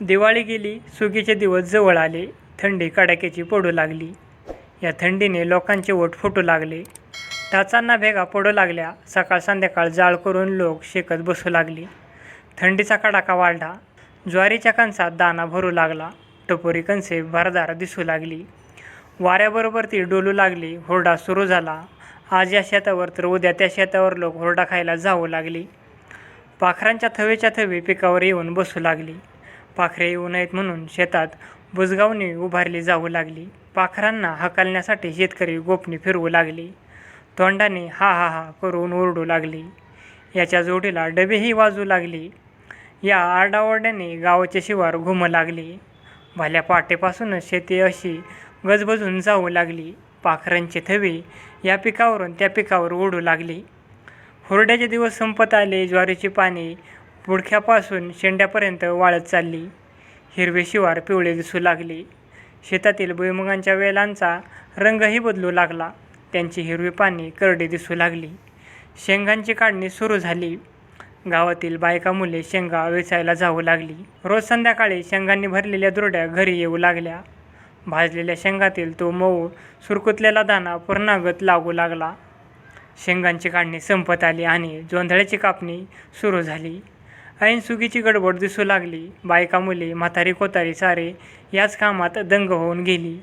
दिवाळी गेली सुगीचे दिवस जवळ आले थंडी कडाक्याची पडू लागली. या थंडीने लोकांचे ओठ फुटू लागले. टाचांना भेगा पडू लागल्या सकाळ संध्याकाळ जाळ करून लोक शेकत बसू लागली. थंडीचा कडाका वाढला ज्वारीच्या कणसात दाना भरू लागला टपोरी कणसे भरदार दिसू लागली. वाऱ्याबरोबर ती डोलू लागली हुरडा सुरू झाला. आज या शेतावर तर उद्या त्या शेतावर लोक हुरडा खायला जाऊ लागली. पाखरांच्या थवेच्या थवे पिकावर येऊन बसू लागली. पाखरे येऊ नयेत म्हणून शेतात बुजगावणी उभारली जाऊ लागली. पाखरांना हकालण्यासाठी शेतकरी गोपणी फिरवू लागले. तोंडाने हा हा हा करून ओरडू लागली. याच्या जोडीला डबेही वाजू लागली. या आरडाओरड्याने गावाचे शिवार घुमू लागले. भल्या पाटेपासूनच शेती अशी गजबजून जाऊ लागली. पाखरांचे थवे या पिकावरून त्या पिकावर ओढू लागली. हुरड्याचे दिवस संपत आले ज्वारीची पाने पुडख्यापासून शेंड्यापर्यंत वाळत चालली. हिरवे शिवार पिवळे दिसू लागले. शेतातील भुईमुगांच्या वेलांचा रंगही बदलू लागला. त्यांची हिरवी पाने करडी दिसू लागली. शेंगांची काढणी सुरू झाली. गावातील बायका मुले शेंगा वेचायला जाऊ लागली. रोज संध्याकाळी शेंगांनी भरलेल्या दुरड्या घरी येऊ लागल्या. भाजलेल्या शेंगातील तो मऊ सुरकुतलेला दाणा पूर्णागत लागू लागला. शेंगांची काढणी संपत आली आणि जोंधळ्याची कापणी सुरू झाली. ऐन सुगीची गडबड दिसू लागली. बायका मुले म्हातारी कोतारी सारे याच कामात दंग होऊन गेली.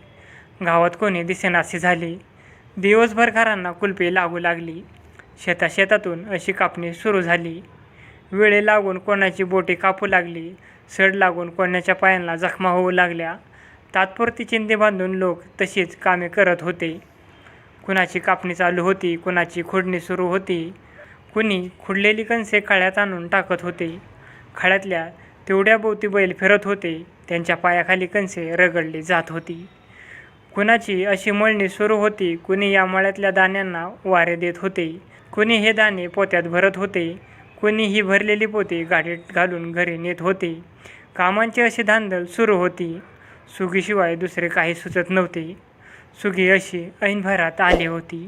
गावात कोणी दिसेनासे झाले. दिवसभर घरांना कुलपे लागू लागली. शेता शेतातून अशी कापणी सुरू झाली. वेळे लागून कोणाची बोटे कापू लागली. सड लागून कोणाच्या पायांना जखमा होऊ लागल्या. तात्पुरती चिंते बांधून लोक तशीच कामे करत होते. कुणाची कापणी चालू होती कुणाची खोडणी सुरू होती. कुणी खुडलेली कणसे खळ्यात आणून टाकत होते. खळ्यातल्या तेवढ्याभोवती बैल फिरत होते. त्यांच्या पायाखाली कणसे रगडली जात होती. कुणाची अशी मळणी सुरू होती कुणी या मळ्यातल्या दाण्यांना वारे देत होते. कुणी हे दाणे पोत्यात भरत होते. कुणी ही भरलेली पोते गाडीत घालून घरी नेत होते. कामांची अशी धांदल सुरू होती. सुगीशिवाय दुसरे काही सुचत नव्हते. सुगी अशी ऐनभरात आली होती.